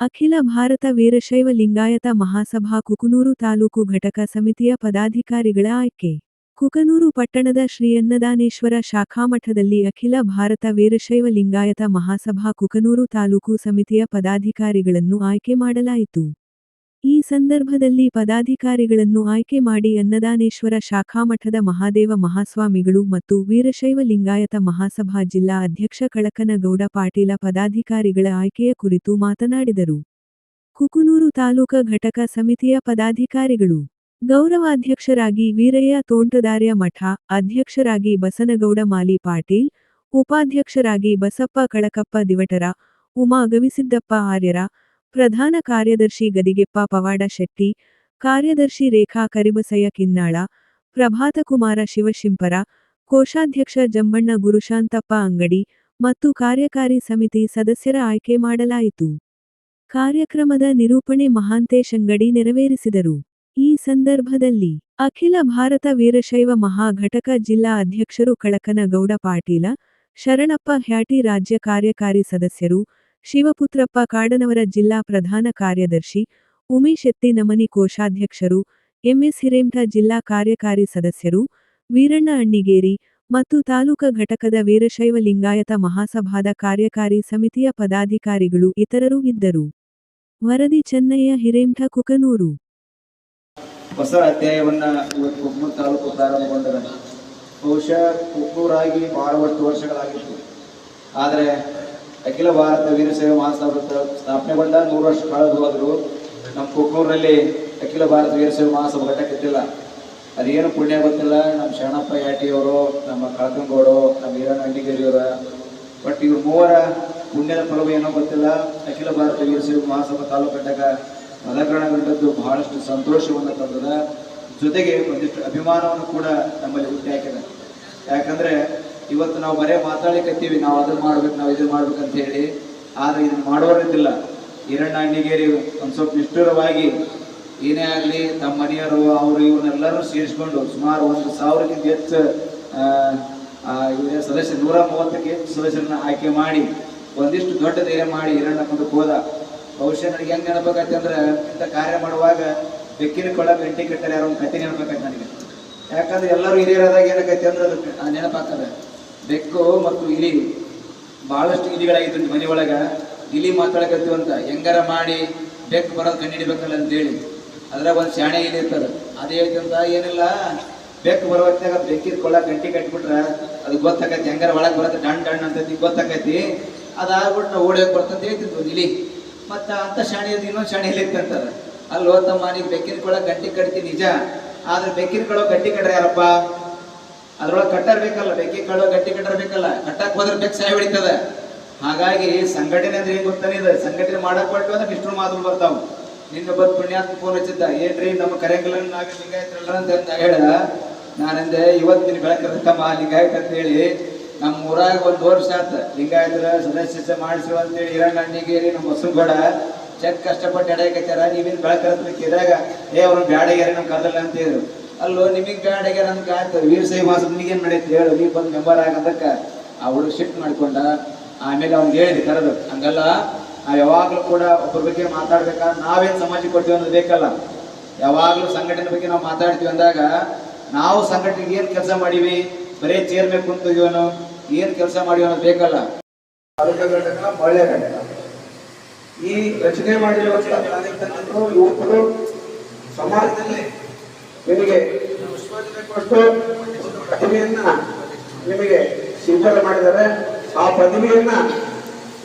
ಅಖಿಲ ಭಾರತ ವೀರಶೈವ ಲಿಂಗಾಯತ ಮಹಾಸಭಾ ಕುಕನೂರು ತಾಲೂಕು ಘಟಕ ಸಮಿತಿಯ ಪದಾಧಿಕಾರಿಗಳ ಆಯ್ಕೆ. ಕುಕನೂರು ಪಟ್ಟಣದ ಶ್ರೀ ಅನ್ನದಾನೇಶ್ವರ ಶಾಖಾಮಠದಲ್ಲಿ ಅಖಿಲ ಭಾರತ ವೀರಶೈವ ಲಿಂಗಾಯತ ಮಹಾಸಭಾ ಕುಕನೂರು ತಾಲೂಕು ಸಮಿತಿಯ ಪದಾಧಿಕಾರಿಗಳನ್ನು ಆಯ್ಕೆ ಮಾಡಲಾಯಿತು. ಈ ಸಂದರ್ಭದಲ್ಲಿ ಪದಾಧಿಕಾರಿಗಳನ್ನು ಆಯ್ಕೆ ಮಾಡಿ ಅನ್ನದಾನೇಶ್ವರ ಶಾಖಾಮಠದ ಮಹಾದೇವ ಮಹಾಸ್ವಾಮಿಗಳು ಮತ್ತು ವೀರಶೈವ ಲಿಂಗಾಯತ ಮಹಾಸಭಾ ಜಿಲ್ಲಾ ಅಧ್ಯಕ್ಷ ಕಳಕನಗೌಡ ಪಾಟೀಲ ಪದಾಧಿಕಾರಿಗಳ ಆಯ್ಕೆಯ ಕುರಿತು ಮಾತನಾಡಿದರು. ಕುಕುನೂರು ತಾಲೂಕ ಘಟಕ ಸಮಿತಿಯ ಪದಾಧಿಕಾರಿಗಳು. ಗೌರವಾಧ್ಯಕ್ಷರಾಗಿ ವೀರಯ್ಯ ತೋಂಟದಾರ್ಯ ಮಠ, ಅಧ್ಯಕ್ಷರಾಗಿ ಬಸನಗೌಡ ಮಾಲಿ ಪಾಟೀಲ್, ಉಪಾಧ್ಯಕ್ಷರಾಗಿ ಬಸಪ್ಪ ಕಳಕಪ್ಪ ದಿವಟರ, ಉಮಾ ಗವಿಸಿದ್ದಪ್ಪ ಆರ್ಯರ ಪ್ರಧಾನ ಕಾರ್ಯದರ್ಶಿ ಗದಿಗೆಪ್ಪ ಪವಾಡ ಶೆಟ್ಟಿ, ಕಾರ್ಯದರ್ಶಿ ರೇಖಾ ಕರಿಬಸಯ್ಯ ಕಿನ್ನಾಳ ಪ್ರಭಾತಕುಮಾರ ಶಿವಶಿಂಪರ, ಕೋಶಾಧ್ಯಕ್ಷ ಜಂಬಣ್ಣ ಗುರುಶಾಂತಪ್ಪ ಅಂಗಡಿ ಮತ್ತು ಕಾರ್ಯಕಾರಿ ಸಮಿತಿ ಸದಸ್ಯರ ಆಯ್ಕೆ ಮಾಡಲಾಯಿತು. ಕಾರ್ಯಕ್ರಮದ ನಿರೂಪಣೆ ಮಹಾಂತೇಶ್ ಅಂಗಡಿ ನೆರವೇರಿಸಿದರು. ಈ ಸಂದರ್ಭದಲ್ಲಿ ಅಖಿಲ ಭಾರತ ವೀರಶೈವ ಮಹಾ ಘಟಕ ಜಿಲ್ಲಾ ಅಧ್ಯಕ್ಷರು ಕಳಕನಗೌಡ ಪಾಟೀಲ, ಶರಣಪ್ಪ ಹ್ಯಾಟಿ ರಾಜ್ಯ ಕಾರ್ಯಕಾರಿ ಸದಸ್ಯರು ಶಿವಪುತ್ರಪ್ಪ ಕಾಡನವರ ಜಿಲ್ಲಾ ಪ್ರಧಾನ ಕಾರ್ಯದರ್ಶಿ ಉಮೇಶ್ ನಮನಿ ಕೋಶಾಧ್ಯಕ್ಷರು, ಎಂಎಸ್ ಹಿರೇಮಠ ಜಿಲ್ಲಾ ಕಾರ್ಯಕಾರಿ ಸದಸ್ಯರು, ವೀರಣ್ಣ ಅಣ್ಣಿಗೇರಿ ಮತ್ತು ತಾಲೂಕ ಘಟಕದ ವೀರಶೈವ ಲಿಂಗಾಯತ ಮಹಾಸಭಾದ ಕಾರ್ಯಕಾರಿ ಸಮಿತಿಯ ಪದಾಧಿಕಾರಿಗಳು ಇತರರು ಇದ್ದರು. ವರದಿ ಚೆನ್ನಯ್ಯ, ಹಿರೇಮಠ, ಕುಕನೂರು. ಹೊಸ ಅಧ್ಯಾಯವನ್ನ ಇವತ್ತು ಕುಕ್ನೂರು ತಾಲೂಕು ಪ್ರಾರಂಭಗೊಂಡರೆ. ಬಹುಶಃ ಕುಕ್ಕೂರಾಗಿ ಬಹಳ ವರ್ಷಗಳಾಗಿತ್ತು. ಆದರೆ ಅಖಿಲ ಭಾರತ ವೀರ ವೀರಶೈವ ಮಹಾಸಭಾ ಸ್ಥಾಪನೆಗೊಂಡ ನೂರು ವರ್ಷ ಕಳೆದು ನಮ್ಮ ಕುಕ್ಕೂರಲ್ಲಿ ಅಖಿಲ ಭಾರತ ವೀರ ಮಹಾಸಭಾ ಘಟಕ ಇದ್ದಿಲ್ಲ ಅದೇನು ಪುಣ್ಯ ಗೊತ್ತಿಲ್ಲ. ನಮ್ಮ ಶರಣಪ್ಪ ಯಾಟಿಯವರು ನಮ್ಮ ಕಳಕಂಗೌಡು ನಮ್ಮ ಈರಣ್ಣ ಅಂಡಿಗೇರಿಯವರ ಬಟ್ ಇವ್ರ ಮೂವರ ಪುಣ್ಯದ ಫಲವು ಏನೋ ಗೊತ್ತಿಲ್ಲ. ಅಖಿಲ ಭಾರತ ವೀರಶೈವ ಮಹಾಸಭಾ ತಾಲೂಕು ಘಟಕ ಅಲಂಕರಣಗೊಂಡದ್ದು ಬಹಳಷ್ಟು ಸಂತೋಷವನ್ನು ತಂದದ. ಜೊತೆಗೆ ಒಂದಿಷ್ಟು ಅಭಿಮಾನವನ್ನು ಕೂಡ ನಮ್ಮಲ್ಲಿ ಹುಟ್ಟಿ ಹಾಕಿದೆ. ಯಾಕಂದ್ರೆ ಇವತ್ತು ನಾವು ಬರೇ ಮಾತಾಡ್ಲಿಕ್ಕತ್ತೀವಿ ನಾವು ಅದನ್ನ ಮಾಡ್ಬೇಕು, ನಾವು ಇದನ್ನ ಮಾಡ್ಬೇಕು ಅಂತ ಹೇಳಿ. ಆದ್ರೆ ಇದನ್ನ ಮಾಡೋರಿದ್ದಿಲ್ಲ. ಈರಣ್ಣ ಅಣ್ಣಿಗೇರಿ ಒಂದು ಸ್ವಲ್ಪ ನಿಷ್ಠುರವಾಗಿ ಏನೇ ಆಗಲಿ ತಮ್ಮ ಮನೆಯವರು, ಅವರು ಇವನ್ನೆಲ್ಲರೂ ಸೇರಿಸ್ಕೊಂಡು ಸುಮಾರು ಒಂದು ಸಾವಿರಕ್ಕಿಂತ ಹೆಚ್ಚು ಸದಸ್ಯ, ನೂರ ಮೂವತ್ತಕ್ಕೆ ಹೆಚ್ಚು ಸದಸ್ಯರನ್ನ ಆಯ್ಕೆ ಮಾಡಿ, ಒಂದಿಷ್ಟು ದೊಡ್ಡ ಧೈರ್ಯ ಮಾಡಿ ಈರಣ್ಣ ಕೊಂಡು ಹೋದ. ಬಹುಶಃ ನನಗೆ ಹೆಂಗ್ ನೆನಪಾಗತ್ತೆ ಅಂದ್ರೆ, ಇಂಥ ಕಾರ್ಯ ಮಾಡುವಾಗ ಬೆಕ್ಕಿನ ಕೊಳ ಗಂಟೆ ಕಟ್ಟರೆ ಯಾರೋ ಕತೆ ನೆನಪಾಗತ್ತೆ ನನಗೆ. ಯಾಕಂದ್ರೆ ಎಲ್ಲರೂ ಹಿರಿಯರಾದಾಗ ಏನಾಗೈತೆ ಅಂದ್ರೆ ಆ ನೆನಪಾಗ್ತದೆ. ಬೆಕ್ಕು ಮತ್ತು ಇಲಿ ಬಹಳಷ್ಟು ಇಲಿಗಳಾಗಿತ್ತು ಮನೆ ಒಳಗೆ. ಇಲಿ ಅಂತ ಹೆಂಗಾರ ಮಾಡಿ ಬೆಕ್ಕು ಬರೋದು ಕಂಡಿಡಿಬೇಕಲ್ಲ ಅಂತೇಳಿ. ಅದ್ರಾಗ ಒಂದು ಶಾಣೆ ಇಲಿ ಇರ್ತದೆ ಅದು ಹೇಳ್ತಂತ, ಏನಿಲ್ಲ, ಬೆಕ್ಕು ಬರೋ ಹೊತ್ನ್ಯಾಗ ಬೆಕ್ಕಿನ ಕೊಳ್ಳ ಗಂಟಿ ಕಟ್ಬಿಟ್ರೆ, ಅದು ಗೊತ್ತಾಕತಿ ಹೆಂಗಾರ ಒಳಗೆ ಬರುತ್ತೆ, ಡಣ್ ಡಣ್ ಅಂತ ಗೊತ್ತಾಕೈತಿ. ಅದಾಗ್ಬಿಟ್ಟು ನಾವು ಓಡೋಕೆ ಬರ್ತಂತ ಹೇಳ್ತಿದ್ವು ಇಲಿ. ಮತ್ತ ಅಂತ ಶಾಣೆ ಇನ್ನೊಂದು ಶಾಣೆ ಇಲ್ಲಿ ಅಂತಾರೆ. ಅಲ್ಲಿ ಹೋತಮ್ಮ ನೀವು ಬೆಕ್ಕಿನ ಕೊಳ ಗಟ್ಟಿ ಕಟ್ತಿ ನಿಜ, ಆದ್ರೆ ಬೆಕ್ಕಿನ ಕೊಳ ಗಟ್ಟಿ ಕಟ್ರೆ ಯಾರಪ್ಪ? ಅದ್ರೊಳಗೆ ಕಟ್ಟರ್ ಬೇಕಲ್ಲ ಬೆಕ್ಕಿ ಕಾಳು ಗಟ್ಟಿ ಕಟ್ಟರ್ ಬೇಕಲ್ಲ, ಕಟ್ಟಕ್ ಹೋದ್ರೆ ಬೆಕ್ಕ ಸಾಯ ಹೊಡಿತದ. ಹಾಗಾಗಿ ಸಂಘಟನೆ ಅಂದ್ರೆ ಏನ್ ಗೊತ್ತಾನೆ ಇದೆ? ಸಂಘಟನೆ ಮಾಡಕ್ ಹೊಟ್ಟು ಅಂದ್ರೆ ಇಷ್ಟು ಮಾತು ಬರ್ತಾವ. ನಿನ್ನ ಬಂದು ಪುಣ್ಯಾತ್ಮ ಫೋನ್ ಹಚ್ಚಿದ್ದ, ಏನ್ರಿ ನಮ್ಮ ಕರೆಂಗಲ ಲಿಂಗಾಯತ್ರಲ್ಲ ಅಂತ ಅಂದ ಹೇಳ, ನಾನಂದೆ ಇವತ್ತಿನ ನಿನ್ ಬೆಳಕಮ್ಮ ಲಿಂಗಾಯತ್ ಅಂತ ಹೇಳಿ ನಮ್ಮ ಊರಾಗ ಒಂದು ವರ್ಷ ಆತ. ಲಿಂಗಾಯತರ ಸದಸ್ಯ ಮಾಡಿಸ್ರು ಅಂತೇಳಿ ಅಣ್ಣಿಗೇರಿ ನಮ್ಮ ಹೊಸಗೌಡ ಚೆಕ್ ಕಷ್ಟಪಟ್ಟು ಎಡೆಯಕತ್ತಾರ ನೀವೇನು ಬೆಳಕರ ಕೇಳಿದಾಗ ಏ, ಅವ್ರು ಬ್ಯಾಡಗ್ಯಾರ, ನಮ್ ಕದಲ್ಲ ಅಂತ ಹೇಳಿದ್ರು ಅಲ್ಲೋ, ನಿಮಗೆ ಬ್ಯಾಡಗ್ಯಾರ ಅಂತ ಆಯ್ತು ವೀರ ಸೈ ಮಾಸ ನಿನಗೇನು ಹೇಳು ನೀವು ಬಂದು ಮೆಂಬರ್ ಆಗಂದಕ್ಕ ಆ ಹುಡುಗ ಶಿಫ್ಟ್ ಮಾಡ್ಕೊಂಡ, ಆಮೇಲೆ ಅವ್ನಿಗೆ ಹೇಳಿದ್ ಕರೆದು, ಹಂಗಲ್ಲ, ನಾವು ಯಾವಾಗಲೂ ಕೂಡ ಒಬ್ಬರ ಬಗ್ಗೆ ಮಾತಾಡ್ಬೇಕಾದ್ರೆ ನಾವೇನು ಸಮಾಜಕ್ಕೆ ಕೊಡ್ತೀವಿ ಅನ್ನೋದು ಬೇಕಲ್ಲ. ಯಾವಾಗಲೂ ಸಂಘಟನೆ ಬಗ್ಗೆ ನಾವು ಮಾತಾಡ್ತೀವಿ ಅಂದಾಗ, ನಾವು ಸಂಘಟನೆಗೆ ಏನು ಕೆಲಸ ಮಾಡೀವಿ? ಬರೀ ಚೇರ್ ಮೇಲೆ ಕುಂತಿದೀವನು ಏನು ಕೆಲಸ ಮಾಡಿವಿ ಅನ್ನೋದು ಬೇಕಲ್ಲ. ಈ ರಚನೆ ಮಾಡಿರುವಂತಹ ಯುವಕರು, ಸಮಾಜದಲ್ಲಿ ನಿಮಗೆ ಕೊಟ್ಟು ಪ್ರತಿಭೆಯನ್ನ ನಿಮಗೆ ಸ್ವೀಕಾರ ಮಾಡಿದ್ದಾರೆ. ಆ ಪ್ರತಿಭೆಯನ್ನ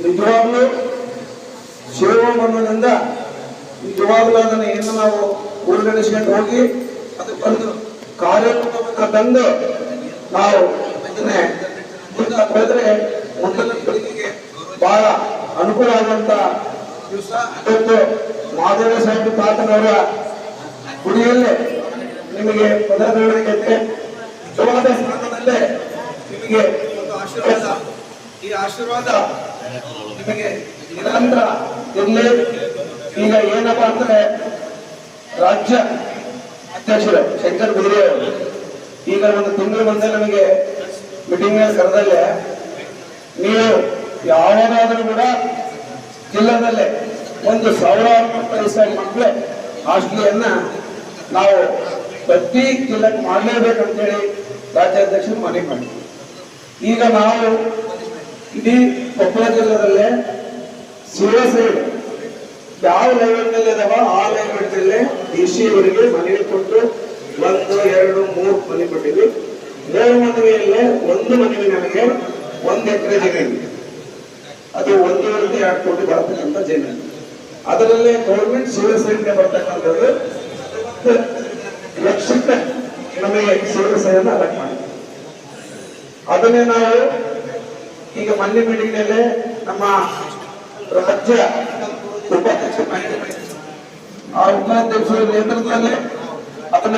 ನಿಜವಾಗ್ಲೂ ಸೇವ ಮನೋದಿಂದ ನಿಜವಾಗ್ಲೂ ಅದನ್ನು ಏನು ನಾವು ಉಳಿಸ್ಕೊಂಡು ಹೋಗಿ ಅದಕ್ಕೊಂದು ಕಾರ್ಯಕ್ರಮವನ್ನ ತಂದು ನಾವು ಅದನ್ನೇ ಮುಂದೆ ಹೋದ್ರೆ ಮುಂದಿನ ಪೀಳಿಗೆಗೆ ಬಹಳ ಅನುಕೂಲ ಆಗುವಂತ ದಿವಸ. ಇವತ್ತು ಮಾದೇವ ಸಾಹೇಬ್ ತಾತನವರ ಗುಡಿಯಲ್ಲೇ ನಿಮಗೆ ಪದಗ್ರಹಣೆ ನಿಜವಾದ ಸ್ಥಾನದಲ್ಲೇ ನಿಮಗೆ ಒಂದು ಆಶೀರ್ವಾದ. ಈ ಆಶೀರ್ವಾದ ನಿಮಗೆ ನಿರಂತರ ಇರಲಿ. ಈಗ ಏನಪ್ಪಾ ಅಂದ್ರೆ ರಾಜ್ಯ ಅಧ್ಯಕ್ಷರು ಶಂಕರ್ ಅವರು. ಈಗ ಒಂದು ತಿಂಗಳು ಬಂದ ನಮಗೆ ಮೀಟಿಂಗ್ ಕರೆದಲ್ಲೇ ನೀವು ಯಾವಾಗಾದ್ರೂ ಕೂಡ ಜಿಲ್ಲಾದಲ್ಲೇ ಒಂದು ಸಾವಿರಾರು ಮಕ್ಕಳೇ ಹಾಸ್ಟೆಲಿಯನ್ನ ನಾವು ಪ್ರತಿ ಜಿಲ್ಲೆಗೆ ಮಾಡಲೇಬೇಕಂತೇಳಿ ರಾಜ್ಯಾಧ್ಯಕ್ಷರು ಮನವಿ ಮಾಡಿದ್ರು. ಈಗ ನಾವು ಇಡೀ ಕೊಪ್ಪಳ ಜಿಲ್ಲೆದಲ್ಲೇ ಸೈಡ್ ಯಾವ ಲೆವೆಲ್ನಲ್ಲಿ ಅದಾವ ಆ ಲೆವೆಲ್ನಲ್ಲೇ ಡಿ ಸಿ ಅವರಿಗೆ ಮನವಿ ಕೊಟ್ಟು ಒಂದು, ಎರಡು, ಮೂರು ಮನವಿ ಕೊಟ್ಟಿದ್ವಿ. ಮೂರು ಮನವಿಯಲ್ಲೇ ಒಂದು ಮನವಿ ನಮಗೆ ಒಂದು ಎಕರೆ ಜಮೀನು ಅದು ಒಂದೂವರೆಗೆ ಎರಡು ಕೋಟಿ ಬರತಕ್ಕಂಥ ಜಮೀನು. ಅದರಲ್ಲೇ ಗೌರ್ಮೆಂಟ್ ಸಿವಿಲ್ ಸೈನ್ಯ ಬರ್ತಕ್ಕಂಥದ್ದು ಲಕ್ಷಕ್ಕೆ ನಮಗೆ ಸೇವೆ ಸೈನ್ಯ ಅಲರ್ಟ್ ಮಾಡಿದೆ ಅದನ್ನೇ ನಾವು ಈಗ ಮೊನ್ನೆ ಮೀಟಿಂಗ್ನಲ್ಲಿ ನಮ್ಮ ರಾಜ್ಯ ಉಪಾಧ್ಯಕ್ಷ ಆ ಉಪಾಧ್ಯಕ್ಷರ ನೇತೃತ್ವದಲ್ಲಿ ಅದನ್ನ